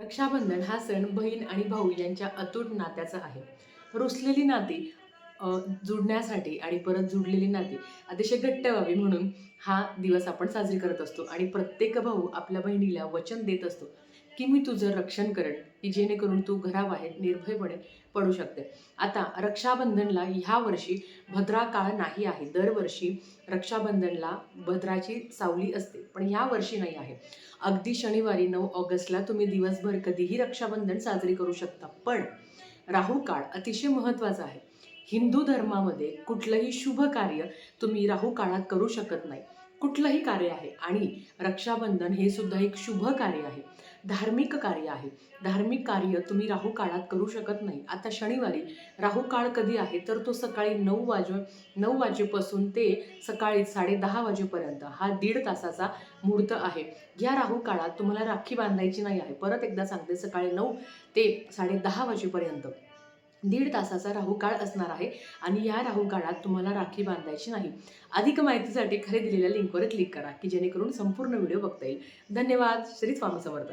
रक्षाबंधन हा सण बहीण आणि भाऊ यांच्या अतूट नात्याचा आहे. रुसलेली नाती जुडण्यासाठी आणि परत जुडलेली नाती अतिशय घट्ट व्हावी म्हणून हा दिवस आपण साजरी करत असतो. आणि प्रत्येक भाऊ आपल्या बहिणीला वचन देत असतो की मी तुझं रक्षण करेन की जेणेकरून तू घराबाहेर निर्भयपणे पडू शकते. आता रक्षाबंधनला ह्या वर्षी भद्रा काळ नाही आहे. दरवर्षी रक्षाबंधनला भद्राची सावली असते पण ह्या वर्षी नाही आहे. अगदी शनिवारी नऊ ऑगस्टला तुम्ही दिवसभर कधीही रक्षाबंधन साजरी करू शकता. पण राहू काळ अतिशय महत्त्वाचा आहे. हिंदू धर्मामध्ये कुठलंही शुभ कार्य तुम्ही राहू काळात करू शकत नाही. कुठलंही कार्य आहे आणि रक्षाबंधन हे सुद्धा एक शुभ कार्य आहे. धार्मिक कार्य आहे. धार्मिक कार्य तुम्ही राहू काळात करू शकत नाही. आता शनिवारी राहू काळ कधी आहे? तर तो सकाळी नऊ वाजे नऊ वाजेपासून ते सकाळी साडे दहा वाजेपर्यंत हा दीड तासाचा मुहूर्त आहे. या राहू काळात तुम्हाला राखी बांधायची नाही आहे. परत एकदा सांगते सकाळी नऊ ते साडे दहा वाजेपर्यंत. दीड तासाचा राहू काळ असणार आहे आणि या राहू काळात तुम्हाला राखी बांधायची नाही. अधिक माहितीसाठी खाली दिलेल्या लिंकवर क्लिक करा की जेणेकरून संपूर्ण व्हिडिओ बघता येईल. धन्यवाद. श्री स्वामी समर्थ.